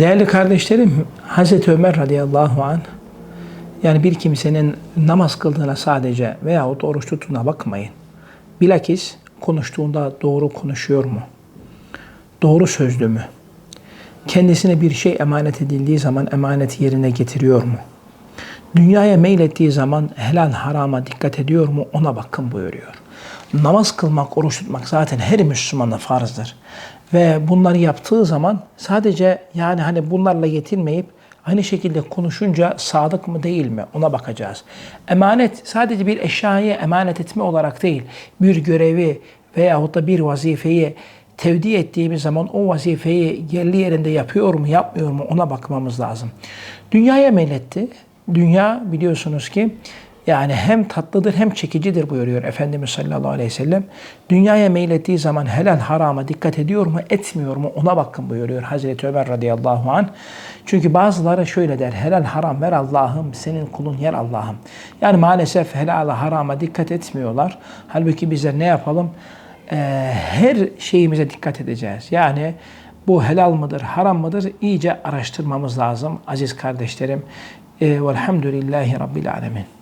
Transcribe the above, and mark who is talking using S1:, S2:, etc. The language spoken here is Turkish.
S1: Değerli kardeşlerim, Hazreti Ömer radıyallahu an yani bir kimsenin namaz kıldığına sadece veyahut oruç tuttuğuna bakmayın. Bilakis konuştuğunda doğru konuşuyor mu? Doğru sözlü mü? Kendisine bir şey emanet edildiği zaman emaneti yerine getiriyor mu? Dünyaya meylettiği zaman helal harama dikkat ediyor mu ona bakın buyuruyor. Namaz kılmak, oruç tutmak zaten her Müslümana farzdır. Ve bunları yaptığı zaman sadece yani hani bunlarla yetinmeyip aynı şekilde konuşunca sadık mı değil mi ona bakacağız. Emanet sadece bir eşyayı emanet etme olarak değil, bir görevi veyahut da bir vazifeyi tevdi ettiğimiz zaman o vazifeyi yerli yerinde yapıyor mu yapmıyor mu ona bakmamız lazım. Dünyaya meyletti. Dünya biliyorsunuz ki yani hem tatlıdır hem çekicidir buyuruyor Efendimiz sallallahu aleyhi ve sellem. Dünyaya meylettiği zaman helal harama dikkat ediyor mu etmiyor mu ona bakın buyuruyor Hazreti Ömer radıyallahu anh. Çünkü bazıları şöyle der helal haram ver Allah'ım senin kulun yer Allah'ım. Yani maalesef helal harama dikkat etmiyorlar. Halbuki bizler ne yapalım? Ee, her şeyimize dikkat edeceğiz. Yani bu helal mıdır, haram mıdır iyice araştırmamız lazım aziz kardeşlerim. Ee, velhamdülillahi Rabbil Alemin.